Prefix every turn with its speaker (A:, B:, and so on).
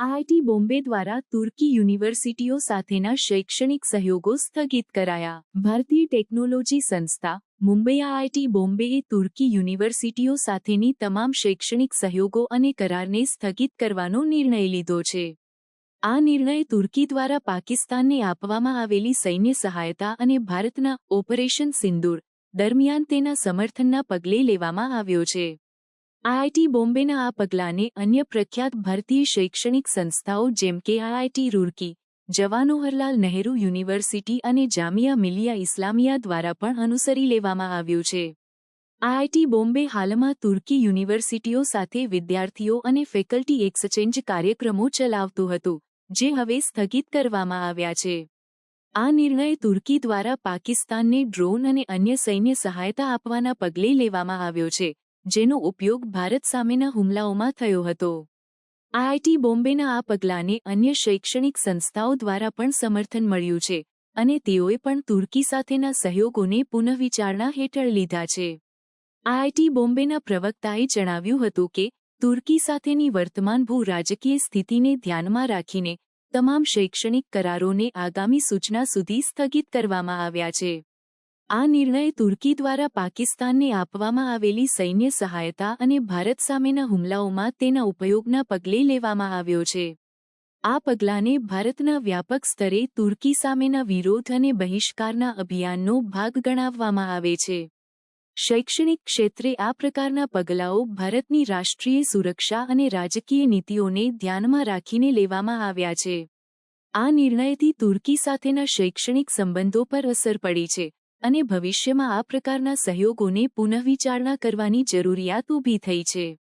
A: IIT Bombay દ્વારા તુર્કી યુનિવર્સિટીઓ સાથેના શૈક્ષણિક સહયોગો સ્થગિત કરાયા. ભારતીય ટેકનોલોજી સંસ્થા, મુંબઈ આઈઆઈટી બોમ્બેએ તુર્કી યુનિવર્સિટીઓ સાથેની તમામ શૈક્ષણિક સહયોગો અને કરારને સ્થગિત કરવાનો નિર્ણય લીધો છે. આ નિર્ણય તુર્કી દ્વારા પાકિસ્તાનને આપવામાં આવેલી સૈન્ય સહાયતા અને ભારતના ઓપરેશન સિંદૂર દરમિયાન તેના સમર્થનના પગલે લેવામાં આવ્યો છે. આઈઆઈટી બોમ્બેના આ પગલાંને અન્ય પ્રખ્યાત ભારતીય શૈક્ષણિક સંસ્થાઓ જેમ કે આઈઆઈટી રૂરકી જવાહરલાલ નહેરુ યુનિવર્સિટી અને જામિયા મિલિયા ઇસ્લામિયા દ્વારા પણ અનુસરી લેવામાં આવ્યું છે. આઈઆઈટી બોમ્બે હાલમાં તુર્કી યુનિવર્સિટીઓ સાથે વિદ્યાર્થીઓ અને ફેકલ્ટી એક્સચેન્જ કાર્યક્રમો ચલાવતું હતું, જે હવે સ્થગિત કરવામાં આવ્યા છે. આ નિર્ણય તુર્કી દ્વારા પાકિસ્તાનને ડ્રોન અને અન્ય સૈન્ય સહાયતા આપવાના પગલે લેવામાં આવ્યો છે જેનો ઉપયોગ ભારત સામેના હુમલાઓમાં થયો હતો. આઈઆઈટી બોમ્બેના આ પગલાંને અન્ય શૈક્ષણિક સંસ્થાઓ દ્વારા પણ સમર્થન મળ્યું છે અને તેઓએ પણ તુર્કી સાથેના સહયોગોને પુનઃવિચારણા હેઠળ લીધા છે. આઈઆઈટી બોમ્બેના પ્રવક્તાએ જણાવ્યું હતું કે, તુર્કી સાથેની વર્તમાન ભૂ રાજકીય સ્થિતિને ધ્યાનમાં રાખીને તમામ શૈક્ષણિક કરારોને આગામી સૂચના સુધી સ્થગિત કરવામાં આવ્યા છે. આ નિર્ણય તુર્કી દ્વારા પાકિસ્તાનને આપવામાં આવેલી સૈન્ય સહાયતા અને ભારત સામેના હુમલાઓમાં તેના ઉપયોગના પગલે લેવામાં આવ્યો છે. આ પગલાંને ભારતના વ્યાપક સ્તરે તુર્કી સામેના વિરોધ અને બહિષ્કારના અભિયાનનો ભાગ ગણાવવામાં આવે છે. શૈક્ષણિક ક્ષેત્રે આ પ્રકારના પગલાઓ ભારતની રાષ્ટ્રીય સુરક્ષા અને રાજકીય નીતિઓને ધ્યાનમાં રાખીને લેવામાં આવ્યા છે. આ નિર્ણયથી તુર્કી સાથેના શૈક્ષણિક સંબંધો પર અસર પડી છે. અને ભવિષ્યમાં આ પ્રકારના સહયોગોને પુનઃવિચારણા કરવાની જરૂરિયાત ઊભી થઈ છે.